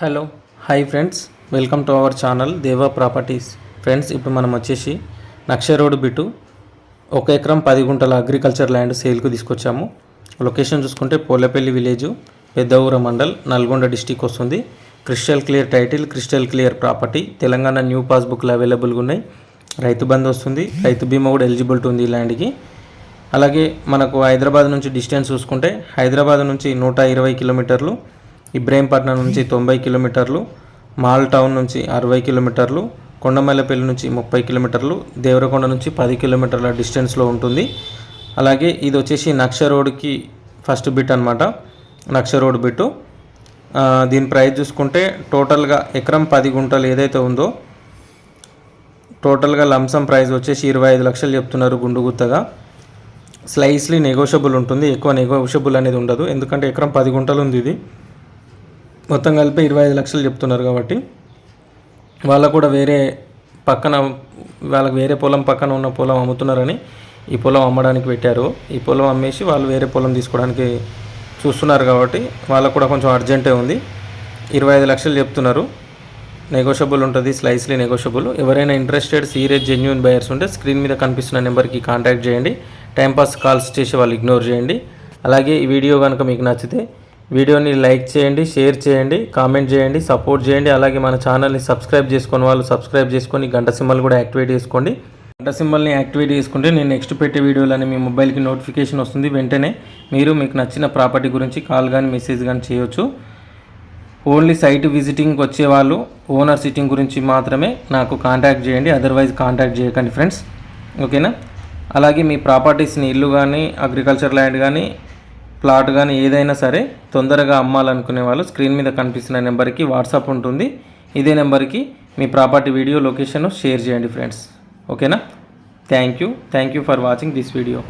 Hello hi friends. Welcome to our channel Deva properties. Friends ఇప్పుడు మనం వచ్చేసి నక్ష road బిటు ఒక ఎకరం పది గుంటల అగ్రికల్చర్ ల్యాండ్ సేల్కు తీసుకొచ్చాము. లొకేషన్ చూసుకుంటే పోలేపల్లి విలేజ్ పెద్దఊర మండల్ నల్గొండ డిస్టిక్ వస్తుంది. Crystal clear title crystal clear property. Telangana new పాస్బుక్లు అవైలబుల్గా ఉన్నాయి. రైతు బంధు వస్తుంది. రైతు బీమా కూడా ఎలిజిబిలిటీ ఉంది ఈ ల్యాండ్కి. అలాగే మనకు హైదరాబాద్ నుంచి డిస్టెన్స్ చూసుకుంటే హైదరాబాద్ నుంచి నూట ఇరవై కిలోమీటర్లు ఇబ్రహీంపట్నం నుంచి తొంభై కిలోమీటర్లు మాల్ టౌన్ నుంచి అరవై కిలోమీటర్లు కొండమల్లపల్లి నుంచి ముప్పై కిలోమీటర్లు దేవరకొండ నుంచి పది కిలోమీటర్ల డిస్టెన్స్లో ఉంటుంది. అలాగే ఇది వచ్చేసి నక్ష రోడ్కి ఫస్ట్ బిట్ అనమాట నక్ష రోడ్ బిట్టు. దీని ప్రైస్ చూసుకుంటే టోటల్గా ఎకరం పది గుంటలు ఏదైతే ఉందో టోటల్గా లంసం ప్రైస్ వచ్చేసి ఇరవై ఐదు లక్షలు చెప్తున్నారు గుండు గుత్తగా. స్లైస్లీ నెగోషియబుల్ ఉంటుంది ఎక్కువ నెగోషియబుల్ అనేది ఉండదు. ఎందుకంటే ఎకరం పది గుంటలు ఉంది ఇది. మొత్తం కలిపి ఇరవై ఐదు లక్షలు చెప్తున్నారు కాబట్టి వాళ్ళకు కూడా వేరే పక్కన వాళ్ళకి వేరే పొలం పక్కన ఉన్న పొలం అమ్ముతున్నారని ఈ పొలం అమ్మడానికి పెట్టారు. ఈ పొలం అమ్మేసి వాళ్ళు వేరే పొలం తీసుకోవడానికి చూస్తున్నారు కాబట్టి వాళ్ళకు కూడా కొంచెం అర్జెంటే ఉంది. ఇరవై ఐదు లక్షలు చెప్తున్నారు. నెగోషియబుల్ ఉంటుంది స్లైస్లీ నెగోషియబుల్ ఎవరైనా ఇంట్రెస్టెడ్ సీరియస్ జెన్యున్ బయర్స్ ఉంటే స్క్రీన్ మీద కనిపిస్తున్న నెంబర్కి కాంటాక్ట్ చేయండి. టైంపాస్ కాల్స్ చేసి వాళ్ళు ఇగ్నోర్ చేయండి. అలాగే ఈ వీడియో కనుక మీకు నచ్చితే వీడియోని లైక్ చేయండి షేర్ చేయండి కామెంట్ చేయండి సపోర్ట్ చేయండి. అలాగే మన ఛానల్ని సబ్స్క్రైబ్ చేసుకొని వాళ్ళు సబ్స్క్రైబ్ చేసుకొని గంట సింబల్ కూడా యాక్టివేట్ చేసుకోండి. గంట సింబల్ని యాక్టివేట్ చేసుకుంటే నేను నెక్స్ట్ పెట్టే వీడియోలని మీ మొబైల్కి నోటిఫికేషన్ వస్తుంది వెంటనే. మీరు మీకు నచ్చిన ప్రాపర్టీ గురించి కాల్ కానీ మెసేజ్ కానీ చేయొచ్చు. ఓన్లీ సైట్ విజిటింగ్కి వచ్చేవాళ్ళు ఓనర్ సిట్టింగ్ గురించి మాత్రమే నాకు కాంటాక్ట్ చేయండి. అదర్వైజ్ కాంటాక్ట్ చేయకండి ఫ్రెండ్స్. ఓకేనా? అలాగే మీ ప్రాపర్టీస్ని ఇల్లు కానీ అగ్రికల్చర్ ల్యాండ్ కానీ ప్లాట్ కానీ ఏదైనా సరే తొందరగా అమ్మాలనుకునే వాళ్ళు స్క్రీన్ మీద కనిపిస్తున్న నెంబర్కి వాట్సాప్ ఉంటుంది. ఇదే నెంబర్కి మీ ప్రాపర్టీ వీడియో లొకేషన్ షేర్ చేయండి ఫ్రెండ్స్. ఓకేనా? Thank you. Thank you for watching this video.